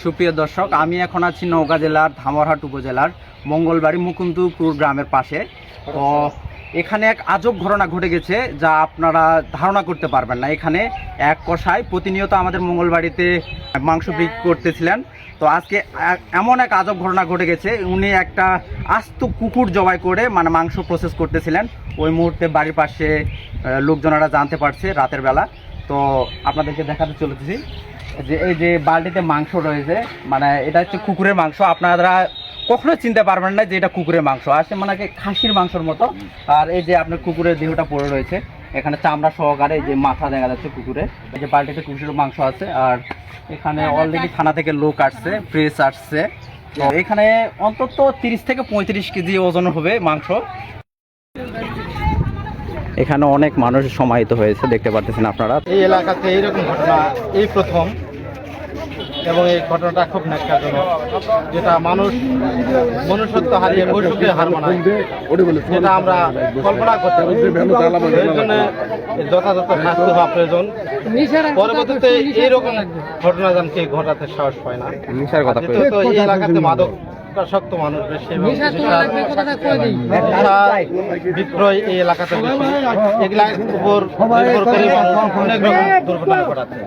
সুপ্রিয় দর্শক আমি এখন আছি নওগাঁ জেলার ধামরহাট উপজেলার মঙ্গলবাড়ি মুকুন্দপুর গ্রামের পাশে। তো এখানে এক আজব ঘটনা ঘটে গেছে যা আপনারা ধারণা করতে পারবেন না। এখানে এক কষায় প্রতিনিয়ত আমাদের মঙ্গলবাড়িতে মাংস বিক্রি করতেছিলেন। তো আজকে এমন এক আজব ঘটনা ঘটে গেছে উনি একটা আস্ত কুকুর জবাই করে মানে মাংস প্রসেস করতেছিলেন। ওই মুহূর্তে বাড়ির পাশে লোকজনেরা জানতে পারছে রাতের বেলা। তো আপনাদেরকে দেখাতে চলেছি। যে এই যে বালতিতে মাংস রয়েছে মানে এটা হচ্ছে কুকুরের মাংস। আপনারা কখনো চিনতে পারবেন না যে এটা কুকুরের মাংস। আসে মানে খাসির মাংসের মতো। আর এই যে আপনার কুকুরের দেহটা পড়ে রয়েছে, এখানে চামড়া সহকারে এই যে মাথা দেখা যাচ্ছে কুকুরে এই যে বালতিতে কুকুরের মাংস আছে। আর এখানে অলরেডি থানা থেকে লোক আসছে প্রেস আসছে। এখানে অন্তত তিরিশ থেকে পঁয়ত্রিশ কেজি ওজন হবে মাংস। এখানে অনেক মানুষ সমাহিত হয়েছে দেখতে পাচ্ছেন আপনারা। এই এলাকাতে এইরকম ঘটনা এই প্রথম এবং এই ঘটনাটা খুব ন্যাক্কারজনক যেটা মানুষ মনুষ্যত্ব হারিয়ে পশুকে হার মানায়। যেটা আমরা কল্পনা করতে পারি। এর জন্য যথাযথ শাস্তি হওয়া প্রয়োজন। পরবর্তীতে এইরকম ঘটনা যেন ঘটাতে সাহস পায় না। মিশার কথা এই এলাকাতে মাদক শক্ত মানুষ বেশি বিক্রয় এই এলাকাতে বেশি। এগুলার উপর নির্ভর করে অনেক রকম দুর্ঘটনা ঘটাচ্ছে।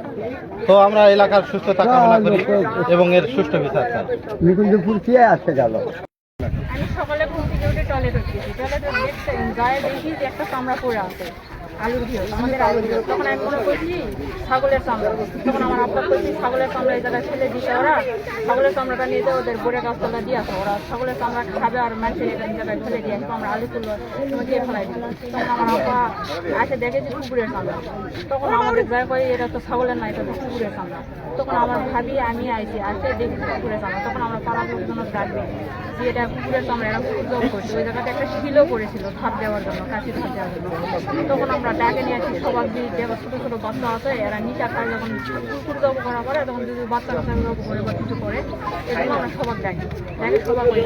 তো আমরা এলাকার সুস্থতা কামনা করি এবং এর সুষ্ঠু বিচার চাই। আমি সকালে ঘুম থেকে উঠে টয়লেট হচ্ছি টয়লেট গায়ে দেখি যে একটা চামড়া পড়ে আছে। আলুর ভিড় তখন আমি মনে করছি, ছাগলের চামড়া। তখন আমার আব্বা করছি ছাগলের চামড়া এই ফেলে দিছে ওরা। ছাগলের চামড়াটা নিয়ে যেয়ে ওদের বোরে গাছতলা দিয়ে আসে ওরা। ছাগলের চামড়া খাবে আর মানুষের এই জায়গায় ফেলে দিয়ে আসবে আমরা আলু তুললো দিয়ে ফেলাই তখন আমার আব্বা আসে দেখে যে কুকুরের চামড়া। তখন আমাদের যায় করে এটা তো ছাগলের না, এটা তো কুকুরের চামড়া। তখন আমার ভাবি, আমি আইছি আসে দেখি কুকুরের চামড়া। তখন আমরা পাড়ার লোকজন ডাকবে যে, এটা কুকুরের চামড়া, এরা কুকুর জব করছে। ওই জায়গাতে একটা শিলও পড়েছিল ভাত দেওয়ার জন্য কাশি ভাত দেওয়ার জন্য। তখন আমরা ডাকে নিয়ে আসি, সবার দিয়ে যে ছোটো ছোটো বাচ্চা আছে, এরা নিচে খায় যখন কুকুর জব করা করে, তখন যদি বাচ্চা বাচ্চা করে বা কিছু করে এগুলো আমরা সবার ডাকি ডাকে সবার করে।